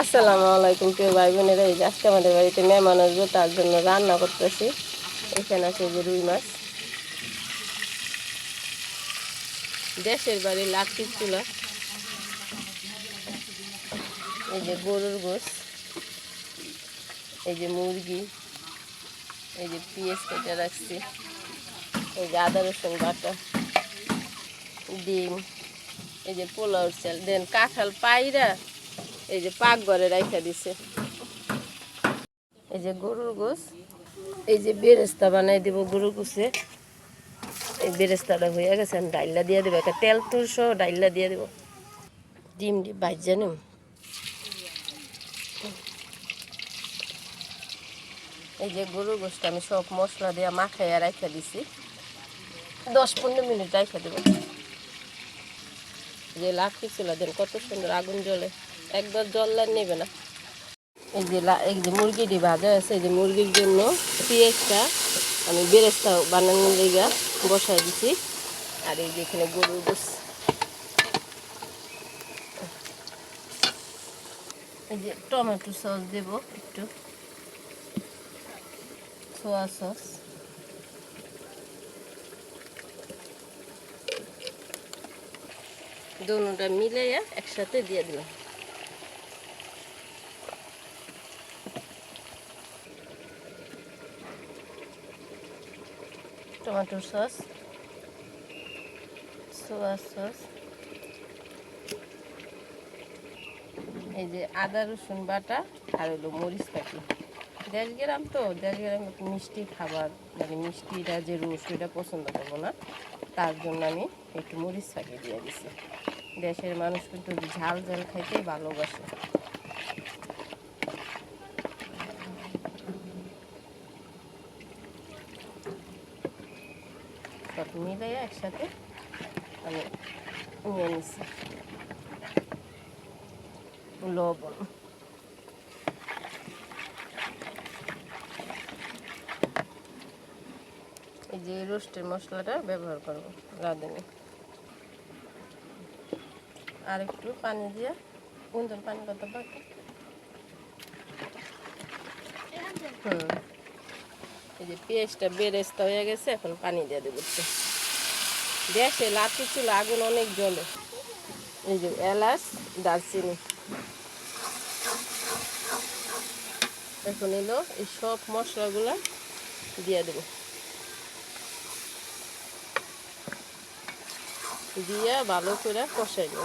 আসসালামু আলাইকুম, প্রিয় ভাই বোনেরা এই যে আজকে আমাদের বাড়িতে মেহমান আসবে তার জন্য রান্না করতেছি। এখানে আছে যে রুই মাছ। দেশের বাড়ি লাকড়ির চুলা। এই যে গরুর গোস এই যে মুরগি। এই যে পিঁয়াজ কেটে রাখছি। এই যে আদা, রসুন বাটা। ডিম। এই যে পোলাও চাল। দেন কাঁঠাল পাইরা এই যে পাক ঘরে রাইখা দিছে। এই যে গরুর গোস এই যে বেরেস্তা বানাই দিব গরুর গোসে এই বেরেস্তাটা হয়ে গেছে, আমি ডাইলা দিয়ে দেবো, একটা তেল তুর সহ ডাইলা দিয়ে দেবো। ডিম ডিম বাইর জানুম এই যে গরুর গোসটা আমি সব মশলা দিয়ে মাখাইয়া রাইখা দিছি। দশ পনেরো মিনিট রাইখা দেবো। যে লাকড়ি ছিল দেন, কত সুন্দর আগুন জ্বলে। একবার জল নেবে না। এই যে এই যে মুরগিটি ভাজা আছে, এই যে মুরগির জন্য পেঁয়াজটা আমি বেরেস্তা বানানোর লেগা বসাই দিছি। আর এই যে এখানে গরুর গোস এই যে টমেটো সস দেব একটু। Soya sauce. দুটা মিলাইয়া একসাথে দিয়ে দিলাম। টমেটো সস সোয়া সস এই যে আদা রসুন বাটা আর হলো মরিচ পাখি দেড় গ্রাম তো দেড় গ্রাম মিষ্টি খাবার মানে মিষ্টিটা যে রস ওইটা পছন্দ করব না। তার জন্য আমি একটু মরিচ পাখি দিয়ে দিছি। দেশের মানুষ কিন্তু ঝাল ঝাল খাইতে ভালোবাসে। সব মিলে একসাথে। আমি নিয়ে নিছি। লবণ। এই যে রোস্টের মশলাটা ব্যবহার করব রাঁধুনি। আর একটু পানি দিয়ে গুন্দন পানি কত বাকি হুম। এই যে পেঁয়াজটা বেরেস্তা হয়ে গেছে, এখন পানি দিয়ে দেবো দেশে লাঠি চুল আগুন অনেক জ্বলে। এই যে এলাচ, দারচিনি। এখন এলো এই সব মশলাগুলা দিয়ে দেবো। দিয়ে ভালো করে কষাই নেব।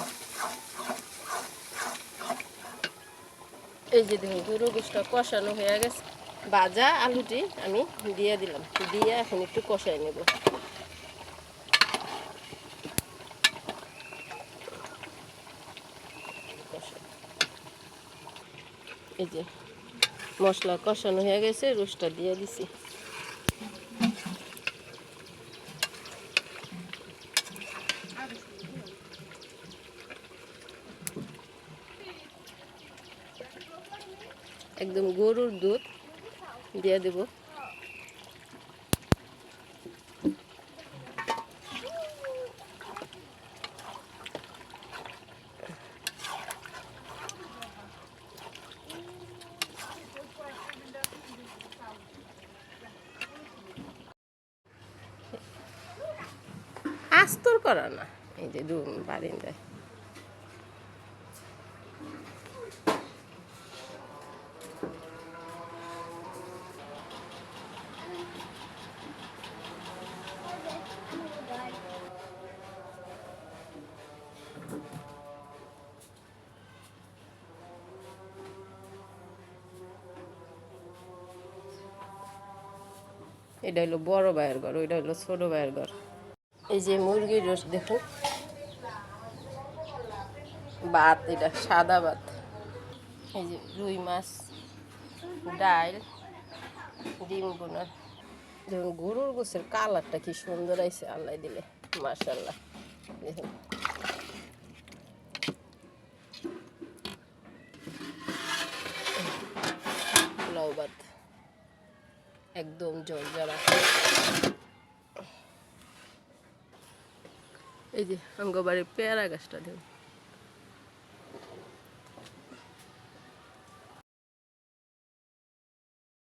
এই যে দেখুন গরু গোষ্ঠটা কষানো হয়ে গেছে। ভাজা আলুটি আমি দিয়ে দিলাম। দিয়ে এখন একটু কষাই নেব। এই যে মশলা কষানো হয়ে গেছে, রোস্টটা দিয়ে দিছি। একদম গরুর দুধ। দিয়ে দেব। আস্তর করা না। এই যে রুম বারিন্দায়। এটা হলো বড় ভাইয়ের ঘর, ওইটা হলো ছোট ভাইয়ের ঘর। এই যে মুরগির রোস দেখুন ভাত, এটা সাদা ভাত। এই যে রুই মাছ, ডাল, ডিম বোনা দেখুন গরুর গোছের কালারটা কি সুন্দর আইছে, আল্লাহ দিলে মার্শাল্লাহ দেখুন পোলাও ভাত একদম জল জ্বালা এই যে অঙ্গবাড়ির পেয়ারা গাছটা দেখুন।